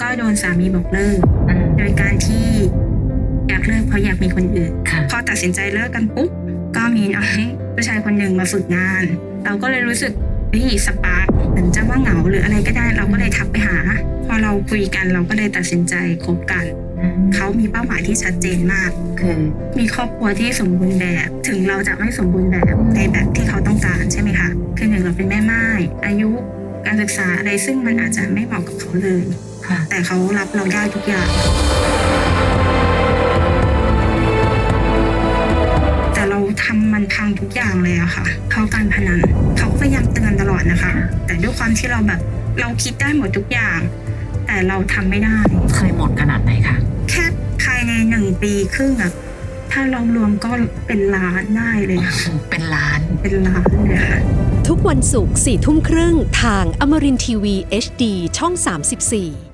ก็โดนสามีบอกเลิกอืมโดยการที่อยากเลิกเพราะอยากมีคนอื่นค่ะพอตัดสินใจเลิกกันปุ๊บก็มีน้องผู้ชายคนหนึ่งมาฝึกงาน เราก็เลยรู้สึกเฮ้ยสปาร์กเหมือนจะว่าเหงาหรืออะไรก็ได้เราก็เลยทักไปหา พอเราคุยกันเราก็เลยตัดสินใจคบกันอืมเขามีเป้าหมายที่ชัดเจนมากคือมีครอบครัวที่สมบูรณ์แบบ ถึงเราจะไม่สมบูรณ์แบบในแบบที่เขาต้องการใช่ไหมคะคือหนึ่งเราเป็นแม่ไม้อายุการศึกษาอะไรซึ่งมันอาจจะไม่เหมาะกับเขาเลยค่ะ แต่เขารับเราได้ทุกอย่าง แต่เราทำมันพังทุกอย่างเลยอะค่ะเขาการพนันเขาก็พยายามเตือนตลอดนะคะ แต่ด้วยความที่เราแบบเราคิดได้หมดทุกอย่าง แต่เราทำไม่ได้เคยหมดขนาดไหนคะแค่ภายในหนึ่งปีครึ่งอะถ้าเรารวมก็เป็นล้านได้เลยค่ะเป็นล้านเป็นล้านเลยค่ะทุกวันศุกร์4ทุ่มครึ่งทางอมรินทีวี HD ช่อง 34